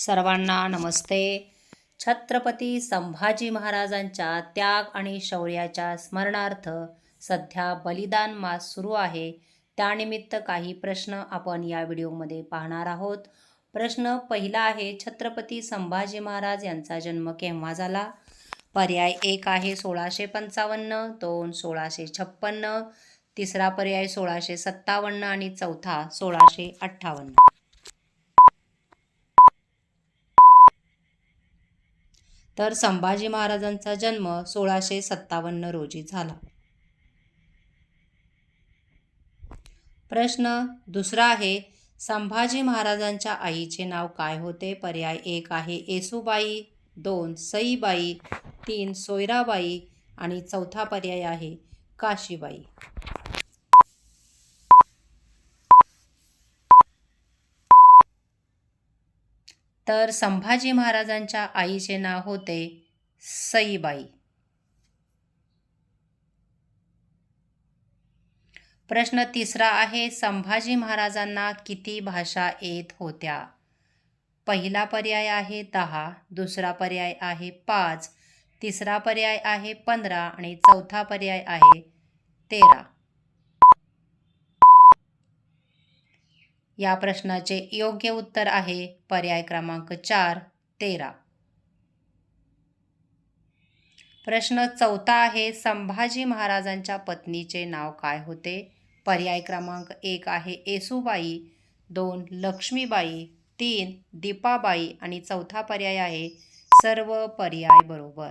सर्वांना नमस्ते. छत्रपती संभाजी महाराजांच्या त्याग आणि शौर्याच्या स्मरणार्थ सध्या बलिदान मास सुरू आहे. त्यानिमित्त काही प्रश्न आपण या व्हिडिओमध्ये पाहणार आहोत. प्रश्न पहिला आहे छत्रपती संभाजी महाराज यांचा जन्म केव्हा झाला? पर्याय एक आहे सोळाशे पंचावन्न दोन सोळाशे छप्पन्न तिसरा पर्याय सोळाशे सत्तावन्न आणि चौथा सोळाशे अठ्ठावन्न. तर संभाजी महाराजांचा जन्म सोळाशे सत्तावन्न रोजी झाला. प्रश्न दुसरा आहे संभाजी महाराजांच्या आईचे नाव काय होते? पर्याय एक आहे येसुबाई दोन सईबाई तीन सोयराबाई आणि चौथा पर्याय आहे काशीबाई. तर संभाजी महाराजांच्या आईचे नाव होते सईबाई. प्रश्न तिसरा आहे संभाजी महाराजांना किती भाषा येत होत्या? पहिला पर्याय आहे दहा दुसरा पर्याय आहे पाच तिसरा पर्याय आहे पंधरा आणि चौथा पर्याय आहे तेरा. या प्रश्नाचे योग्य उत्तर आहे पर्याय क्रमांक चार तेरा. प्रश्न चौथा आहे संभाजी महाराजांच्या पत्नीचे नाव काय होते? पर्याय क्रमांक एक आहे येसुबाई दोन लक्ष्मीबाई तीन दीपाबाई आणि चौथा पर्याय आहे सर्व पर्याय बरोबर.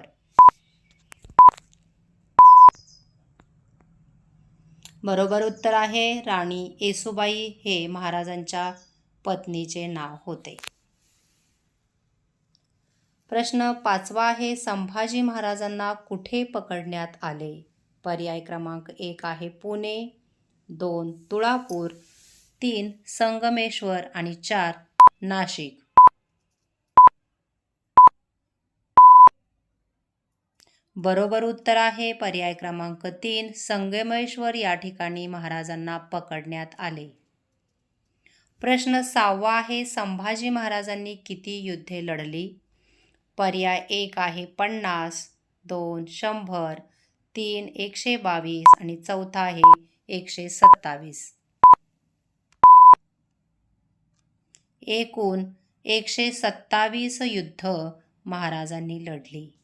बरोबर उत्तर आहे. राणी येसुबाई हे महाराजांच्या पत्नीचे नाव होते. प्रश्न पाचवा आहे. संभाजी महाराजांना कुठे पकडण्यात आले? पर्याय क्रमांक एक आहे पुणे दोन तुळापूर तीन संगमेश्वर आणि चार नाशिक. बरोबर उत्तर आहे. पर्याय क्रमांक तीन संगमेश्वर या ठिकाणी महाराजांना पकडण्यात आले. प्रश्न सहावा आहे संभाजी महाराजांनी किती युद्धे लढली? पर्याय एक आहे पन्नास दोन शंभर तीन एकशे बावीस आणि चौथा आहे एकशे सत्तावीस. एकूण एकशे सत्तावीस युद्ध महाराजांनी लढली.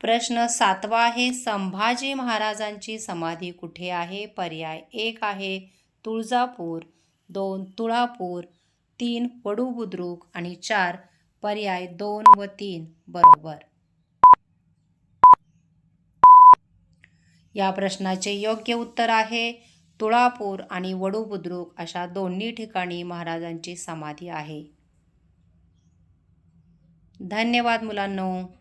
प्रश्न सातवा आहे संभाजी महाराजांची समाधी कुठे आहे? पर्याय एक आहे तुळजापूर दोन तुळापूर तीन वडूबुद्रुक आणि चार पर्याय दोन व तीन. बरोबर. या प्रश्नाचे योग्य उत्तर आहे तुळापूर आणि वडूबुद्रुक अशा दोन्ही ठिकाणी महाराजांची समाधी आहे. धन्यवाद मुलांनो.